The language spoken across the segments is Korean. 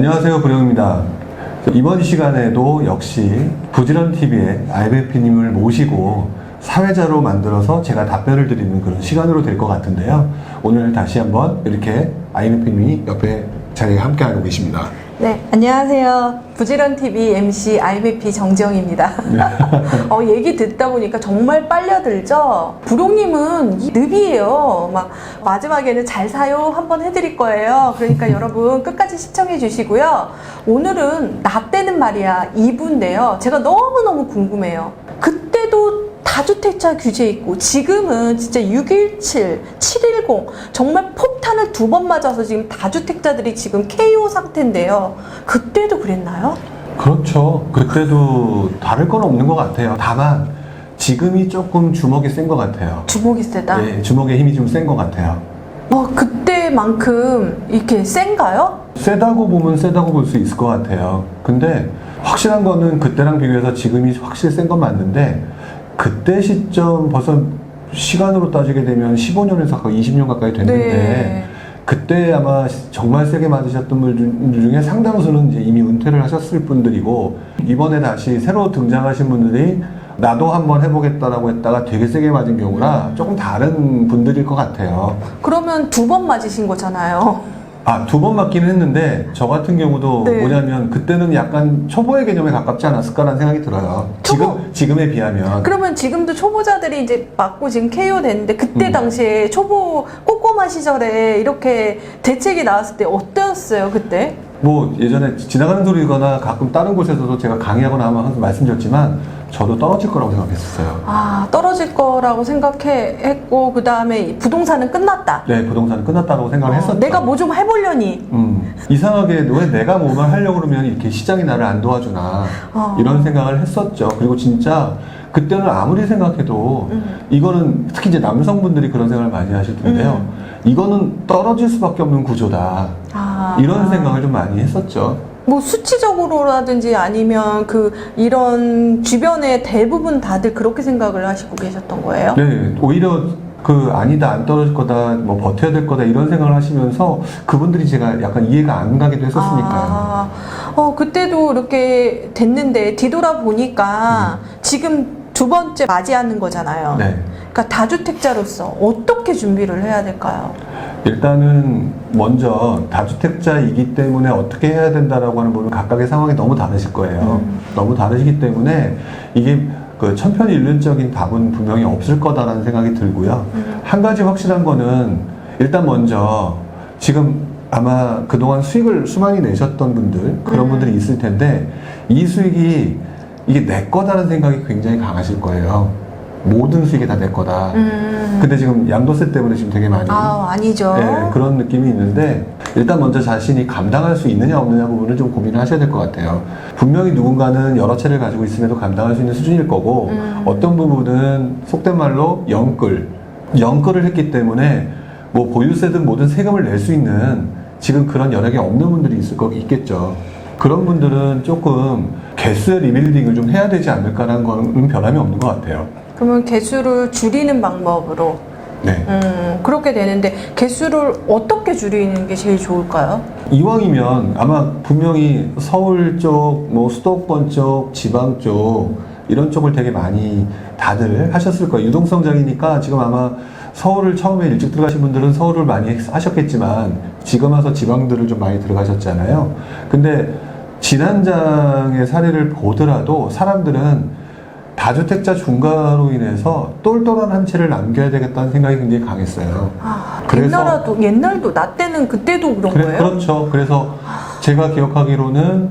안녕하세요, 부령입니다. 이번 시간에도 역시 부지런TV의 IBP님을 모시고 사회자로 만들어서 제가 답변을 드리는 그런 시간으로 될 것 같은데요. 오늘 다시 한번 이렇게 IBP님이 옆에 자리에 함께하고 계십니다. 네, 안녕하세요. 부지런 TV MC IBP 정지영입니다. 어, 얘기 듣다 보니까 정말 빨려들죠? 부롱님은 이 늪이에요. 막, 마지막에는 잘 사요 한번 해드릴 거예요. 그러니까 여러분 끝까지 시청해 주시고요. 오늘은 나 때는 말이야 2부인데요. 제가 너무 너무 궁금해요. 그때도 다주택자 규제 있고 지금은 진짜 617, 710 정말 폭탄을 두 번 맞아서 지금 다주택자들이 지금 KO 상태인데요. 그때도 그랬나요? 그렇죠. 그때도 다를 건 없는 것 같아요. 다만 지금이 조금 주먹이 센 것 같아요. 주목이 세다. 예, 주먹의 힘이 좀 센 것 같아요. 뭐 그때만큼 이렇게 센가요? 세다고 보면 세다고 볼 수 있을 것 같아요. 근데 확실한 거는 그때랑 비교해서 지금이 확실히 센 건 맞는데 그때 시점 벌써 시간으로 따지게 되면 15년에서 가까이 20년 가까이 됐는데 네. 그때 아마 정말 세게 맞으셨던 분들 중에 상당수는 이제 이미 은퇴를 하셨을 분들이고 이번에 다시 새로 등장하신 분들이 나도 한번 해보겠다라고 했다가 되게 세게 맞은 경우라 조금 다른 분들일 것 같아요. 그러면 두 번 맞으신 거잖아요. 아, 두 번 맞기는 했는데, 저 같은 경우도 네. 뭐냐면, 그때는 약간 초보의 개념에 가깝지 않았을까라는 생각이 들어요. 초보? 지금, 지금에 비하면. 그러면 지금도 초보자들이 이제 맞고 지금 KO 됐는데 그때 음. 당시에 초보 꼬꼬마 시절에 이렇게 대책이 나왔을 때 어땠어요 그때? 뭐, 예전에 지나가는 소리거나 가끔 다른 곳에서도 제가 강의하거나 하면 항상 말씀드렸지만, 저도 떨어질 거라고 생각했었어요. 아 떨어질 거라고 생각했고 그 다음에 부동산은 끝났다. 네, 부동산 끝났다고 생각을 했었죠. 어, 내가 뭐 좀 해보려니. 음, 이상하게 왜 내가 뭐만 하려고 그러면 이렇게 시장이 나를 안 도와주나 어. 이런 생각을 했었죠. 그리고 진짜 그때는 아무리 생각해도 음. 이거는 특히 이제 남성분들이 그런 생각을 많이 하실 텐데요. 이거는 떨어질 수밖에 없는 구조다. 아. 이런 생각을 좀 많이 했었죠. 뭐 수치적으로라든지 아니면 그 이런 주변의 대부분 다들 그렇게 생각을 하시고 계셨던 거예요? 네, 오히려 그 아니다 안 떨어질 거다 뭐 버텨야 될 거다 이런 생각을 하시면서 그분들이 제가 약간 이해가 안 가기도 했었으니까요. 아, 어, 그때도 이렇게 됐는데 뒤돌아 보니까 지금 두 번째 맞이하는 거잖아요. 음. 네. 그러니까 다주택자로서 어떻게 준비를 해야 될까요? 일단은 먼저 다주택자이기 때문에 어떻게 해야 된다라고 하는 부분 각각의 상황이 너무 다르실 거예요. 음. 너무 다르시기 때문에 이게 그 천편일률적인 답은 분명히 없을 거다라는 생각이 들고요. 음. 한 가지 확실한 거는 일단 먼저 지금 아마 그동안 수익을 수많이 내셨던 분들 그런 음. 분들이 있을 텐데 이 수익이 이게 내 거다라는 생각이 굉장히 강하실 거예요. 모든 수익이 다 내 거다. 음. 근데 지금 양도세 때문에 지금 되게 많이 아, 아니죠. 네, 그런 느낌이 있는데 일단 먼저 자신이 감당할 수 있느냐 없느냐 부분을 좀 고민을 하셔야 될 것 같아요. 분명히 누군가는 여러 채를 가지고 있음에도 감당할 수 있는 수준일 거고 음. 어떤 부분은 속된 말로 영끌, 영끌을 했기 때문에 뭐 보유세든 모든 세금을 낼 수 있는 지금 그런 여력이 없는 분들이 있을 거 있겠죠. 그런 분들은 조금 개수의 리빌딩을 좀 해야 되지 않을까라는 거는 변함이 없는 것 같아요. 그러면 개수를 줄이는 방법으로 네. 음, 그렇게 되는데 개수를 어떻게 줄이는 게 제일 좋을까요? 이왕이면 아마 분명히 서울 쪽, 뭐 수도권 쪽, 지방 쪽 이런 쪽을 되게 많이 다들 하셨을 거예요. 유동성장이니까 지금 아마 서울을 처음에 일찍 들어가신 분들은 서울을 많이 하셨겠지만 지금 와서 지방들을 좀 많이 들어가셨잖아요. 근데 지난장의 사례를 보더라도 사람들은 다주택자 중과로 인해서 똘똘한 한 채를 남겨야 되겠다는 생각이 굉장히 강했어요. 아, 옛날에도 옛날도 나 때는 그때도 그런 그래, 거예요? 그렇죠. 그래서 제가 기억하기로는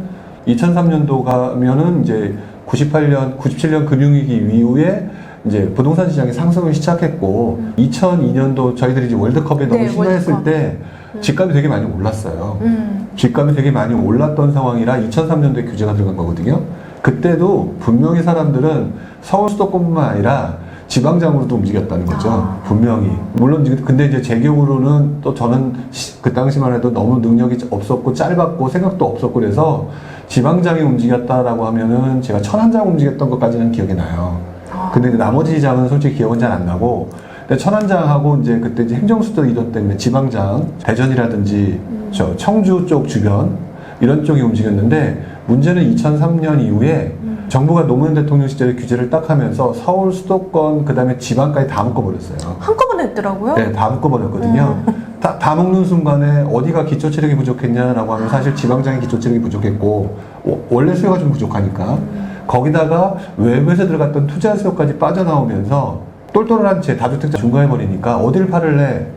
2003년도 가면은 이제 98년, 97년 금융위기 이후에 이제 부동산 시장이 상승을 시작했고 2002년도 저희들이 이제 월드컵에 너무 네, 신나했을 월드컵. 때 집값이 되게 많이 올랐어요. 음. 집값이 되게 많이 올랐던 상황이라 2003년도에 규제가 들어간 거거든요. 그때도 분명히 사람들은 서울 수도권뿐만 아니라 지방장으로도 움직였다는 거죠. 아. 분명히. 물론 근데 이제 제 경우로는 또 저는 시- 그 당시만 해도 너무 능력이 없었고 짧았고 생각도 없었고 그래서 지방장이 움직였다라고 하면은 제가 천안 장 움직였던 것까지는 기억이 나요. 아. 근데 나머지 장은 솔직히 기억은 잘 안 나고 근데 천안장하고 이제 그때 이제 행정수도 이전 때문에 지방장 대전이라든지 저 청주 쪽 주변 이런 쪽이 움직였는데 문제는 2003년 이후에 음. 정부가 노무현 대통령 시절에 규제를 딱 하면서 서울 수도권 그다음에 지방까지 다 묶어버렸어요. 한꺼번에 했더라고요. 네, 다 묶어버렸거든요. 다, 다 묶는 순간에 어디가 기초 체력이 부족했냐라고 하면 사실 지방장의 기초 체력이 부족했고 오- 원래 수요가 좀 부족하니까 거기다가 외부에서 들어갔던 투자 수요까지 빠져나오면서 똘똘한 채 다주택자 중과해버리니까 어딜 팔을래?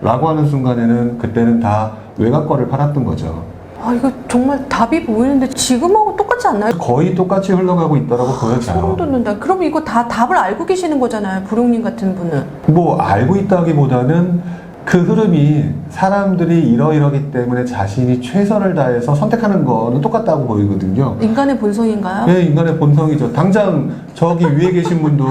라고 하는 순간에는 그때는 다 외곽 거를 팔았던 거죠. 아 이거 정말 답이 보이는데 지금하고 똑같지 않나요? 거의 똑같이 흘러가고 있다라고 소름 보여져요. 돋는다. 그럼 이거 다 답을 알고 계시는 거잖아요. 부룡님 같은 분은. 뭐 알고 있다기보다는 그 흐름이 사람들이 이러이러기 때문에 자신이 최선을 다해서 선택하는 거는 똑같다고 보이거든요. 인간의 본성인가요? 네, 인간의 본성이죠. 당장 저기 위에 계신 분도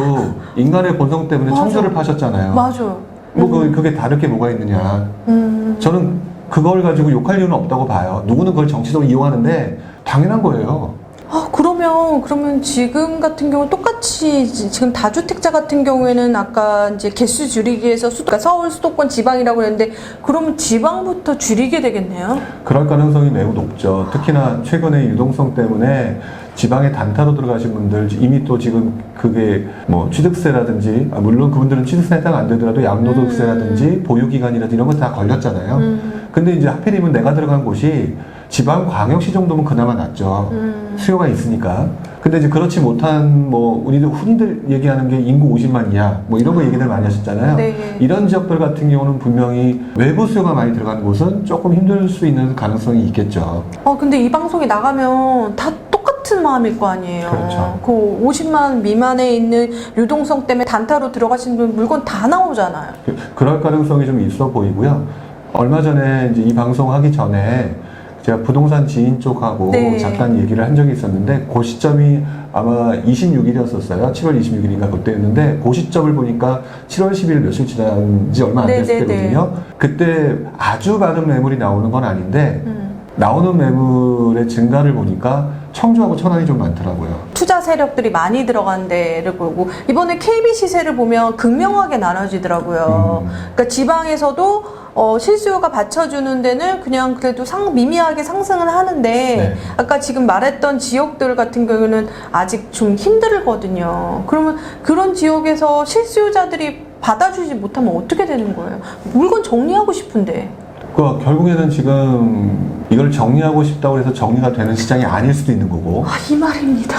인간의 본성 때문에 맞아. 청주를 파셨잖아요. 맞아요. 뭐 그, 그게 다를 게 뭐가 있느냐. 음. 저는 그걸 가지고 욕할 이유는 없다고 봐요. 누구는 그걸 정치적으로 이용하는데 당연한 거예요. 아 그러면 그러면 지금 같은 경우 똑같이 지- 지금 다주택자 같은 경우에는 아까 이제 개수 줄이기 위해서 수도, 그러니까 서울 수도권 지방이라고 했는데 그러면 지방부터 줄이게 되겠네요. 그럴 가능성이 매우 높죠. 특히나 최근에 유동성 때문에 지방에 단타로 들어가신 분들 이미 또 지금 그게 뭐 취득세라든지 아, 물론 그분들은 취득세 해당 안 되더라도 양도소득세라든지 보유기간이라든지 이런 거 다 걸렸잖아요. 음. 근데 이제 하필이면 내가 들어간 곳이 지방 광역시 정도면 그나마 낫죠. 음. 수요가 있으니까. 근데 이제 그렇지 못한 뭐 우리들 흔히들 얘기하는 게 인구 50만이야. 뭐 이런 거 얘기들 많이 하셨잖아요. 네. 이런 지역들 같은 경우는 분명히 외부 수요가 많이 들어가는 곳은 조금 힘들 수 있는 가능성이 있겠죠. 어 근데 이 방송이 나가면 다 똑같은 마음일 거 아니에요. 그렇죠. 그 50만 미만에 있는 유동성 때문에 단타로 들어가신 분 물건 다 나오잖아요. 그- 그럴 가능성이 좀 있어 보이고요. 얼마 전에 이제 이 방송 하기 전에 제가 부동산 지인 쪽하고 네. 잠깐 얘기를 한 적이 있었는데 그 시점이 아마 26일이었었어요. 7월 26일인가 그때였는데 그 시점을 보니까 7월 10일 며칠 지난 지 얼마 안 네, 됐을 네, 네. 때거든요. 그때 아주 많은 매물이 나오는 건 아닌데 음. 나오는 매물의 증가를 보니까 청주하고 천안이 좀 많더라고요. 투자 세력들이 많이 들어간 데를 보고 이번에 KB 시세를 보면 극명하게 나눠지더라고요. 음. 그러니까 지방에서도 어, 실수요가 받쳐주는 데는 그냥 그래도 상, 미미하게 상승을 하는데 네. 아까 지금 말했던 지역들 같은 경우는 아직 좀 힘들거든요. 그러면 그런 지역에서 실수요자들이 받아주지 못하면 어떻게 되는 거예요? 물건 정리하고 싶은데. 그 결국에는 지금 이걸 정리하고 싶다고 해서 정리가 되는 시장이 아닐 수도 있는 거고 아, 이 말입니다.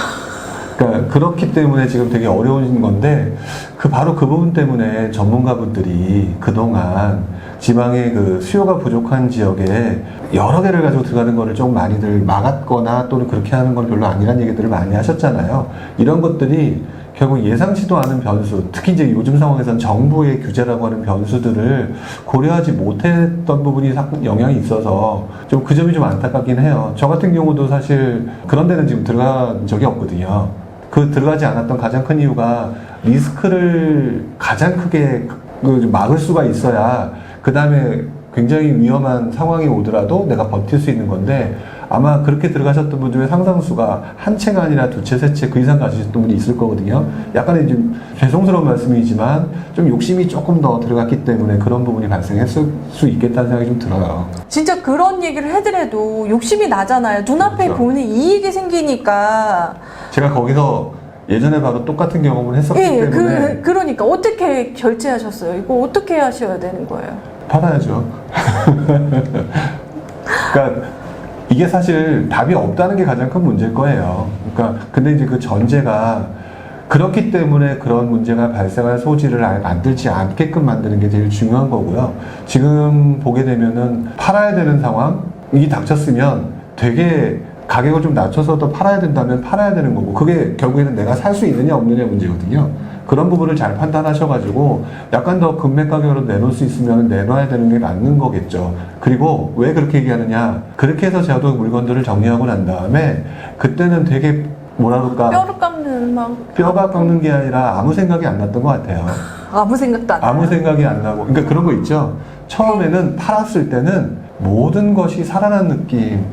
그러니까 그렇기 때문에 지금 되게 어려운 건데 그 바로 그 부분 때문에 전문가분들이 그동안 지방의 그 수요가 부족한 지역에 여러 개를 가지고 들어가는 거를 좀 많이들 막았거나 또는 그렇게 하는 건 별로 아니란 얘기들을 많이 하셨잖아요. 이런 것들이 결국 예상치도 않은 변수, 특히 이제 요즘 상황에서는 정부의 규제라고 하는 변수들을 고려하지 못했던 부분이 사- 영향이 있어서 좀 그 점이 좀 안타깝긴 해요. 저 같은 경우도 사실 그런 데는 지금 들어간 적이 없거든요. 그 들어가지 않았던 가장 큰 이유가 리스크를 가장 크게 그 막을 수가 있어야 그 다음에 굉장히 위험한 상황이 오더라도 내가 버틸 수 있는 건데 아마 그렇게 들어가셨던 분 중에 상당수가 한 채가 아니라 두 채, 세 채 그 이상 가지셨던 분이 있을 거거든요. 약간의 좀 죄송스러운 말씀이지만 좀 욕심이 조금 더 들어갔기 때문에 그런 부분이 발생했을 수 있겠다는 생각이 좀 들어요. 진짜 그런 얘기를 해드려도 욕심이 나잖아요. 눈앞에 그렇죠. 보는 이익이 생기니까. 제가 거기서 예전에 바로 똑같은 경험을 했었기 예, 때문에 그, 그러니까 어떻게 결제하셨어요? 이거 어떻게 하셔야 되는 거예요? 팔아야죠. 그러니까 이게 사실 답이 없다는 게 가장 큰 문제일 거예요. 그러니까 근데 이제 그 전제가 그렇기 때문에 그런 문제가 발생할 소지를 아예 만들지 않게끔 만드는 게 제일 중요한 거고요. 지금 보게 되면은 팔아야 되는 상황이 닥쳤으면 되게 가격을 좀 낮춰서 더 팔아야 된다면 팔아야 되는 거고 그게 결국에는 내가 살 수 있느냐 없느냐 문제거든요. 그런 부분을 잘 판단하셔가지고 약간 더 금매 가격으로 내놓을 수 있으면 내놔야 되는 게 맞는 거겠죠. 그리고 왜 그렇게 얘기하느냐? 그렇게 해서 저도 물건들을 정리하고 난 다음에 그때는 되게 뭐라 그럴까 뼈를 깎는 막 뼈가 깎는 게 아니라 아무 생각이 안 났던 것 같아요. 아무 생각도 안 나요. 아무 생각이 안 나고 그러니까 그런 거 있죠. 처음에는 팔았을 때는 모든 것이 살아난 느낌.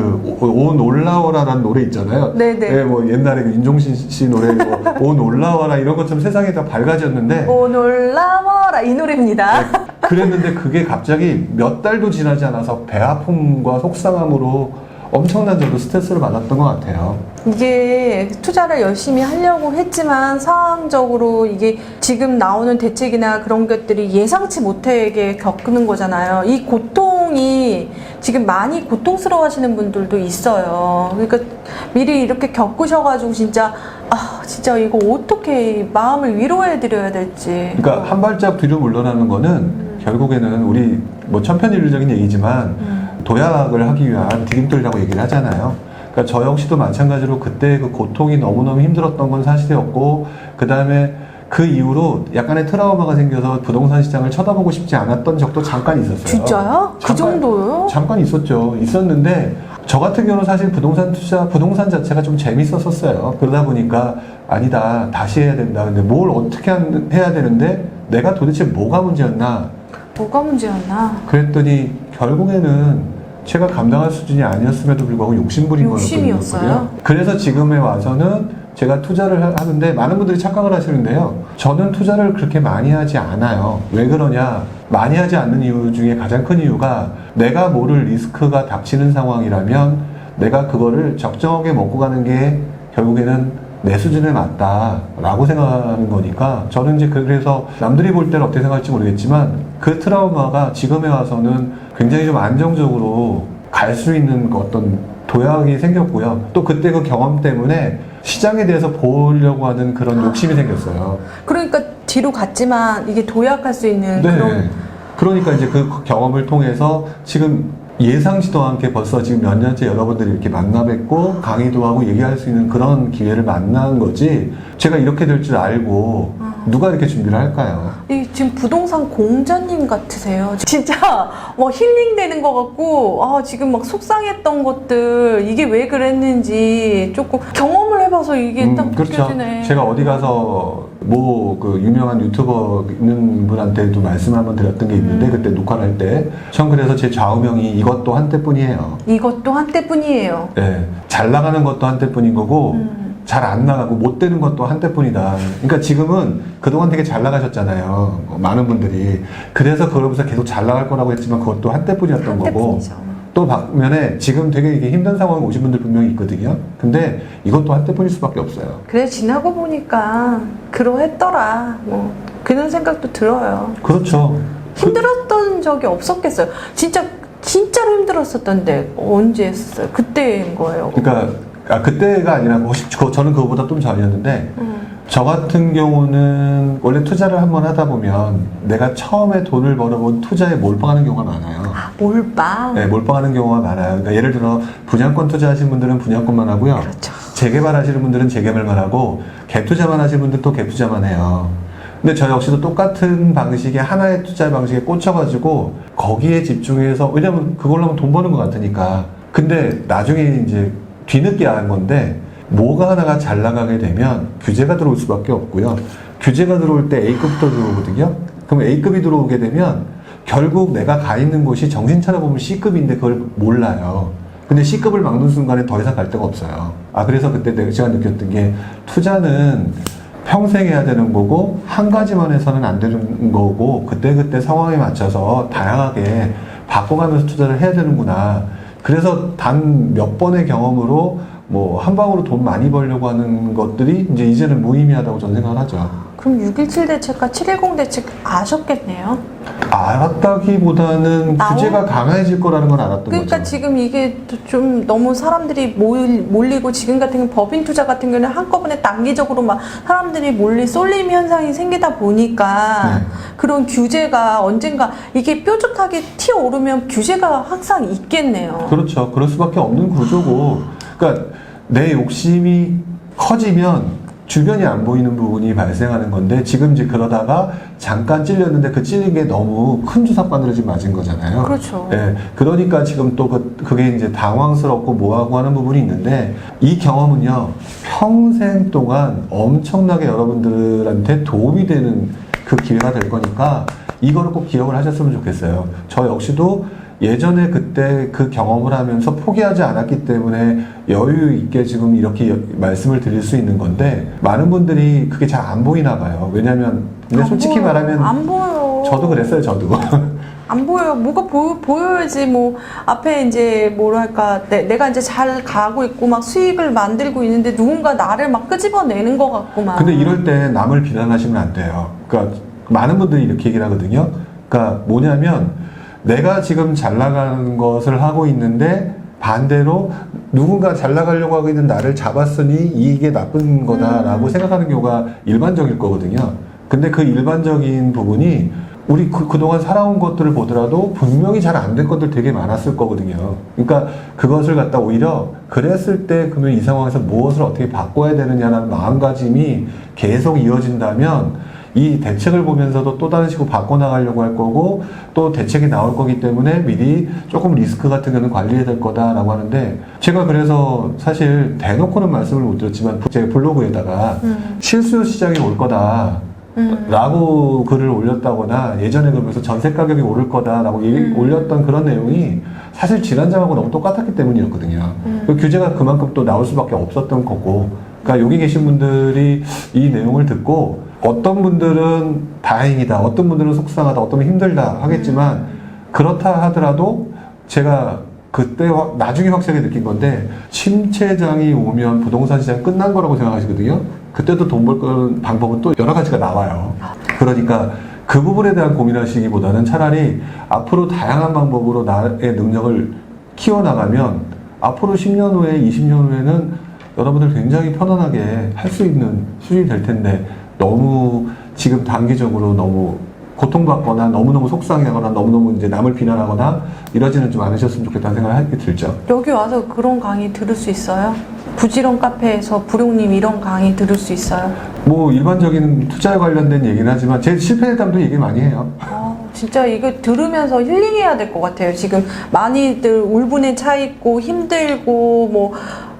그오 놀라워라라는 노래 있잖아요. 네네. 예, 뭐 옛날에 그 인종신 씨 노래 뭐오 놀라워라 이런 것처럼 세상이 다 밝아졌는데 오 놀라워라 이 노래입니다. 네, 그랬는데 그게 갑자기 몇 달도 지나지 않아서 배 아픔과 속상함으로 엄청난 저도 스트레스를 받았던 것 같아요. 이게 투자를 열심히 하려고 했지만 상황적으로 이게 지금 나오는 대책이나 그런 것들이 예상치 못하게 겪는 거잖아요. 이 고통이 지금 많이 고통스러워 하시는 분들도 있어요. 그러니까 미리 이렇게 겪으셔가지고 진짜, 아, 진짜 이거 어떻게 마음을 위로해 드려야 될지. 그러니까 한 발짝 뒤로 물러나는 거는 결국에는 우리 뭐 천편일률적인 얘기지만 음. 도약을 하기 위한 디딤돌이라고 얘기를 하잖아요. 그러니까 저 역시도 마찬가지로 그때 그 고통이 너무너무 힘들었던 건 사실이었고 그 다음에 그 이후로 약간의 트라우마가 생겨서 부동산 시장을 쳐다보고 싶지 않았던 적도 잠깐 있었어요. 진짜요? 그 잠깐- 정도요? 잠깐 있었죠. 있었는데 저 같은 경우는 사실 부동산 투자, 부동산 자체가 좀 재밌었었어요. 그러다 보니까 아니다, 다시 해야 된다. 근데 뭘 어떻게 한- 해야 되는데 내가 도대체 뭐가 문제였나? 뭐가 문제였나? 그랬더니 결국에는 제가 감당할 수준이 아니었음에도 불구하고 욕심부린 욕심이었어요? 거였거든요. 그래서 지금에 와서는 제가 투자를 하- 하는데 많은 분들이 착각을 하시는데요. 저는 투자를 그렇게 많이 하지 않아요. 왜 그러냐? 많이 하지 않는 이유 중에 가장 큰 이유가 내가 모를 리스크가 닥치는 상황이라면 내가 그거를 적정하게 먹고 가는 게 결국에는 내 수준에 맞다라고 생각하는 거니까 저는 이제 그래서 남들이 볼 때는 어떻게 생각할지 모르겠지만 그 트라우마가 지금에 와서는 굉장히 좀 안정적으로 갈 수 있는 그 어떤 도약이 생겼고요. 또 그때 그 경험 때문에 시장에 대해서 보려고 하는 그런 욕심이 생겼어요. 그러니까 뒤로 갔지만 이게 도약할 수 있는 네. 그런 그러니까 이제 그 경험을 통해서 지금 예상치도 않게 벌써 지금 몇 년째 여러분들이 이렇게 만나 뵙고 강의도 하고 얘기할 수 있는 그런 기회를 만난 거지 제가 이렇게 될 줄 알고 누가 이렇게 준비를 할까요? 이 지금 부동산 공자님 같으세요. 진짜 뭐 힐링되는 것 같고 아 지금 막 속상했던 것들 이게 왜 그랬는지 조금 경험을 해봐서 이게 음, 딱 그렇죠. 느껴지네. 제가 어디 가서 뭐 그 유명한 유튜버 있는 분한테도 말씀 한번 드렸던 게 있는데 음. 그때 녹화를 할 때 전 그래서 제 좌우명이 이것도 한때뿐이에요. 이것도 한때뿐이에요. 예, 잘 나가는 것도 한때뿐인 거고 음. 잘 안 나가고 못 되는 것도 한때뿐이다. 그러니까 지금은 그동안 되게 잘 나가셨잖아요. 뭐 많은 분들이. 그래서 그러면서 계속 잘 나갈 거라고 했지만 그것도 한때뿐이었던 거고. 한때뿐이죠. 또 반면에 지금 되게 이게 힘든 상황에 오신 분들 분명히 있거든요. 근데 이것도 한때뿐일 수밖에 없어요. 그래 지나고 보니까 그러했더라. 뭐 그런 생각도 들어요. 그렇죠. 그- 힘들었던 적이 없었겠어요. 진짜 진짜로 힘들었었던데 언제 했었어요? 그때인 거예요. 그러니까 아, 그때가 아니라 혹시 저- 저는 그거보다 좀 전이었는데 음. 저 같은 경우는 원래 투자를 한번 하다 보면 내가 처음에 돈을 벌어본 투자에 몰빵하는 경우가 많아요. 아 몰빵. 네, 몰빵하는 경우가 많아요. 그러니까 예를 들어 분양권 투자하시는 분들은 분양권만 하고요. 그렇죠. 재개발 하시는 분들은 재개발만 하고 갭 투자만 하시는 분들은 또 갭 투자만 해요. 근데 저 역시도 똑같은 방식의 하나의 투자 방식에 꽂혀가지고 거기에 집중해서 왜냐면 그걸로 하면 돈 버는 것 같으니까. 근데 나중에 이제 뒤늦게 알 건데 뭐가 하나가 잘 나가게 되면 규제가 들어올 수밖에 없고요. 규제가 들어올 때 A급도 들어오거든요. 그럼 A급이 들어오게 되면 결국 내가 가 있는 곳이 정신 차려보면 C급인데 그걸 몰라요. 근데 C급을 막는 순간에 더 이상 갈 데가 없어요. 아, 그래서 그때 제가 느꼈던 게 투자는 평생 해야 되는 거고, 한 가지만 해서는 안 되는 거고, 그때그때 상황에 맞춰서 다양하게 바꿔가면서 투자를 해야 되는구나. 그래서 단 몇 번의 경험으로 뭐 한 방으로 돈 많이 벌려고 하는 것들이 이제 이제는 무의미하다고 저는 생각을 하죠. 그럼 617 대책과 710 대책 아셨겠네요. 알았다기보다는 나오- 규제가 강해질 거라는 건 알았던 그러니까 거죠. 지금 이게 좀 너무 사람들이 몰, 몰리고 지금 같은 경우 법인 투자 같은 경우는 한꺼번에 단기적으로 막 사람들이 몰리 쏠림 현상이 생기다 보니까 네. 그런 규제가 언젠가 이게 뾰족하게 튀어 오르면 규제가 항상 있겠네요. 그렇죠. 그럴 수밖에 없는 구조고. 그러니까 내 욕심이 커지면 주변이 안 보이는 부분이 발생하는 건데 지금 이제 그러다가 잠깐 찔렸는데 그 찔린 게 너무 큰 주사바늘을 지금 맞은 거잖아요. 그렇죠. 예, 그러니까 지금 또 그, 그게 이제 당황스럽고 뭐하고 하는 부분이 있는데 이 경험은요 평생 동안 엄청나게 여러분들한테 도움이 되는 그 기회가 될 거니까 이거를 꼭 기억을 하셨으면 좋겠어요. 저 역시도 예전에 그때 그 경험을 하면서 포기하지 않았기 때문에 여유 있게 지금 이렇게 여- 말씀을 드릴 수 있는 건데 많은 분들이 그게 잘 안 보이나 봐요. 왜냐면 근데 안 솔직히 보여요. 말하면 안 보여. 저도 그랬어요, 저도. 안 보여요. 뭐가 보, 보여야지 뭐 앞에 이제 뭐랄까 내, 가 이제 잘 가고 있고 막 수익을 만들고 있는데 누군가 나를 막 끄집어내는 것 같구만. 근데 이럴 때 남을 비난하시면 안 돼요. 그러니까 많은 분들이 이렇게 얘기를 하거든요. 그러니까 뭐냐면 내가 지금 잘 나가는 것을 하고 있는데 반대로 누군가 잘 나가려고 하고 있는 나를 잡았으니 이게 나쁜 거다라고 생각하는 경우가 일반적일 거거든요. 근데 그 일반적인 부분이 우리 그, 그동안 살아온 것들을 보더라도 분명히 잘 안 된 것들 되게 많았을 거거든요. 그러니까 그것을 갖다 오히려 그랬을 때 그러면 이 상황에서 무엇을 어떻게 바꿔야 되느냐라는 마음가짐이 계속 이어진다면 이 대책을 보면서도 또 다른 식으로 바꿔나가려고 할 거고 또 대책이 나올 거기 때문에 미리 조금 리스크 같은 거는 관리해야 될 거다라고 하는데 제가 그래서 사실 대놓고는 말씀을 못 드렸지만 제 블로그에다가 음, 실수 시장이 올 거다. 음, 라고 글을 올렸다거나 예전에 그러면서 전세 가격이 오를 거다라고 음. 올렸던 그런 내용이 사실 지난장하고 너무 똑같았기 때문이었거든요. 음. 그 규제가 그만큼 또 나올 수밖에 없었던 거고. 그러니까 여기 계신 분들이 이 내용을 듣고 어떤 분들은 다행이다, 어떤 분들은 속상하다, 어떤 분은 힘들다 하겠지만 그렇다 하더라도 제가 그때 확- 나중에 확실하게 느낀 건데 침체장이 오면 부동산 시장 끝난 거라고 생각하시거든요. 그때도 돈 벌 방법은 또 여러 가지가 나와요. 그러니까 그 부분에 대한 고민하시기보다는 차라리 앞으로 다양한 방법으로 나의 능력을 키워나가면 앞으로 10년 후에, 20년 후에는 여러분들 굉장히 편안하게 할 수 있는 수준이 될 텐데 너무 지금 단기적으로 너무 고통받거나 너무너무 속상해하거나 너무너무 이제 남을 비난하거나 이러지는 좀 않으셨으면 좋겠다는 생각이 들죠. 여기 와서 그런 강의 들을 수 있어요? 부지런 카페에서 부룡님 이런 강의 들을 수 있어요? 뭐 일반적인 투자에 관련된 얘기는 하지만 제 실패 대담도 얘기 많이 해요. 아, 진짜 이거 들으면서 힐링해야 될 것 같아요. 지금 많이들 울분에 차 있고 힘들고 뭐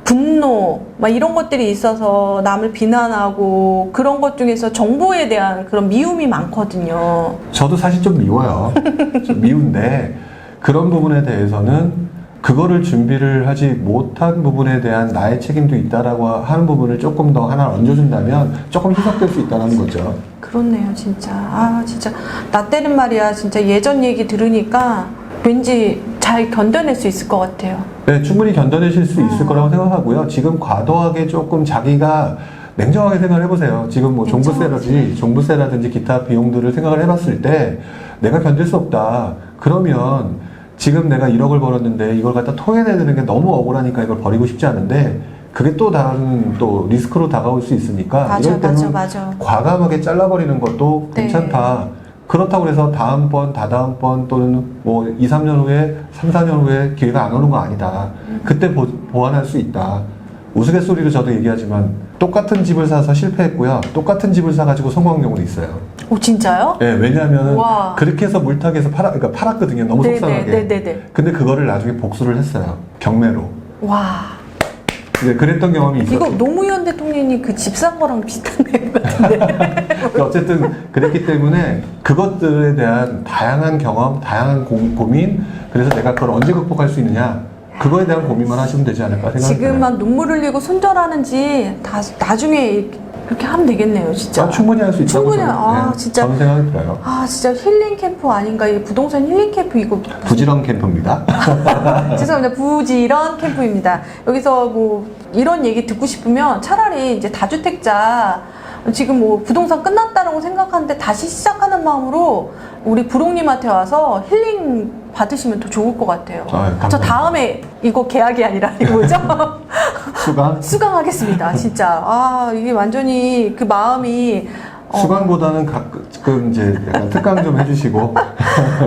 분노 막 이런 것들이 있어서 남을 비난하고 그런 것 중에서 정보에 대한 그런 미움이 많거든요. 저도 사실 좀 미워요. 좀 미운데 그런 부분에 대해서는 그거를 준비를 하지 못한 부분에 대한 나의 책임도 있다라고 하는 부분을 조금 더 하나 얹어준다면 조금 희석될 수 있다는 거죠. 그렇네요, 진짜. 아, 진짜. 나 때는 말이야, 진짜 예전 얘기 들으니까 왠지 잘 견뎌낼 수 있을 것 같아요. 네, 충분히 견뎌내실 수 있을 음. 거라고 생각하고요. 지금 과도하게 조금 자기가 냉정하게 생각을 해보세요. 지금 뭐 종부세라든지, 종부세라든지 기타 비용들을 생각을 해봤을 때 내가 견딜 수 없다. 그러면 지금 내가 1억을 벌었는데 이걸 갖다 토해내야 되는 게 너무 억울하니까 이걸 버리고 싶지 않은데 그게 또 다른 또 리스크로 다가올 수 있으니까 맞아, 이럴 때는 맞아, 맞아. 과감하게 잘라버리는 것도 네. 괜찮다. 그렇다고 해서 다음번, 다다음번 또는 뭐 2, 3년 후에, 3, 4년 후에 기회가 안 오는 거 아니다. 그때 보, 보완할 수 있다. 우스갯소리로 저도 얘기하지만 똑같은 집을 사서 실패했고요. 똑같은 집을 사가지고 성공한 경우도 있어요. 오, 진짜요? 예, 왜냐하면 와. 그렇게 해서 물타기에서 팔아, 그러니까 팔았거든요. 너무 속상하게. 네네네네. 근데 그거를 나중에 복수를 했어요. 경매로. 와. 이제 그랬던 경험이 있었어요. 이거 노무현 대통령이 그 집 산 거랑 비슷한 내용 같은데. 그러니까 어쨌든 그랬기 때문에 그것들에 대한 다양한 경험, 다양한 고, 고민, 그래서 내가 그걸 언제 극복할 수 있느냐, 그거에 대한 고민만 하시면 되지 않을까 생각합니다. 지금만 눈물 흘리고 손절하는지 다 나중에 이렇게 하면 되겠네요, 진짜. 아, 충분히 할 수 있다고 충분히, 저는, 아, 네, 진짜. 저는 생각이 들어요. 아, 진짜 힐링 캠프 아닌가? 이 부동산 힐링 캠프 이거 부지런 캠프입니다. 죄송합니다. 부지런 캠프입니다. 여기서 뭐 이런 얘기 듣고 싶으면 차라리 이제 다주택자 지금 뭐 부동산 끝났다라고 생각하는데 다시 시작하는 마음으로 우리 부롱님한테 와서 힐링 받으시면 더 좋을 것 같아요. 아유, 감사합니다. 저 다음에 이거 계약이 아니라 이거 뭐죠? 수강? 수강하겠습니다. 진짜. 아, 이게 완전히 그 마음이 어, 수강보다는 가끔 이제 약간 특강 좀 해주시고.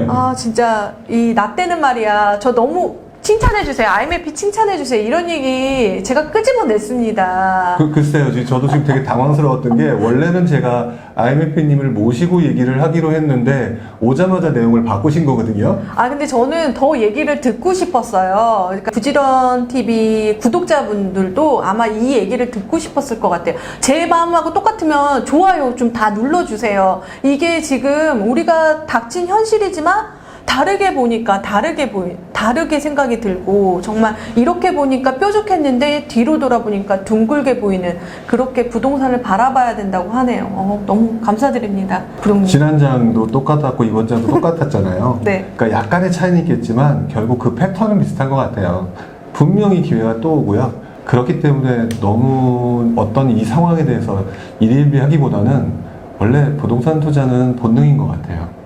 아 진짜 이 나 때는 말이야 저 너무 칭찬해 주세요. IMF 칭찬해 주세요. 이런 얘기 제가 끄집어냈습니다. 그, 글쎄요, 지금 저도 지금 되게 당황스러웠던 게, 원래는 제가 IMF님을 모시고 얘기를 하기로 했는데, 오자마자 내용을 바꾸신 거거든요. 아 근데 저는 더 얘기를 듣고 싶었어요. 그러니까 부지런 TV 구독자분들도 아마 이 얘기를 듣고 싶었을 것 같아요. 제 마음하고 똑같으면 좋아요 좀 다 눌러주세요. 이게 지금 우리가 닥친 현실이지만 다르게 보니까 다르게 보이 다르게 생각이 들고 정말 이렇게 보니까 뾰족했는데 뒤로 돌아보니까 둥글게 보이는 그렇게 부동산을 바라봐야 된다고 하네요. 어, 너무 감사드립니다, 부동님. 지난 장도 똑같았고 이번 장도 똑같았잖아요. 네. 그러니까 약간의 차이는 있겠지만 결국 그 패턴은 비슷한 것 같아요. 분명히 기회가 또 오고요. 그렇기 때문에 너무 어떤 이 상황에 대해서 일일비하기보다는 원래 부동산 투자는 본능인 것 같아요.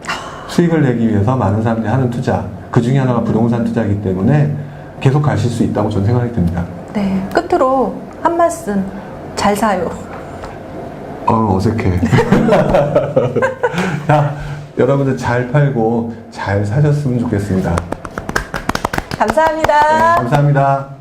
수익을 내기 위해서 많은 사람들이 하는 투자. 그 중에 하나가 부동산 투자이기 때문에 계속 가실 수 있다고 저는 생각이 듭니다. 네. 끝으로 한 말씀 잘 사요. 어, 어색해. 자, 여러분들 잘 팔고 잘 사셨으면 좋겠습니다. 감사합니다. 네, 감사합니다.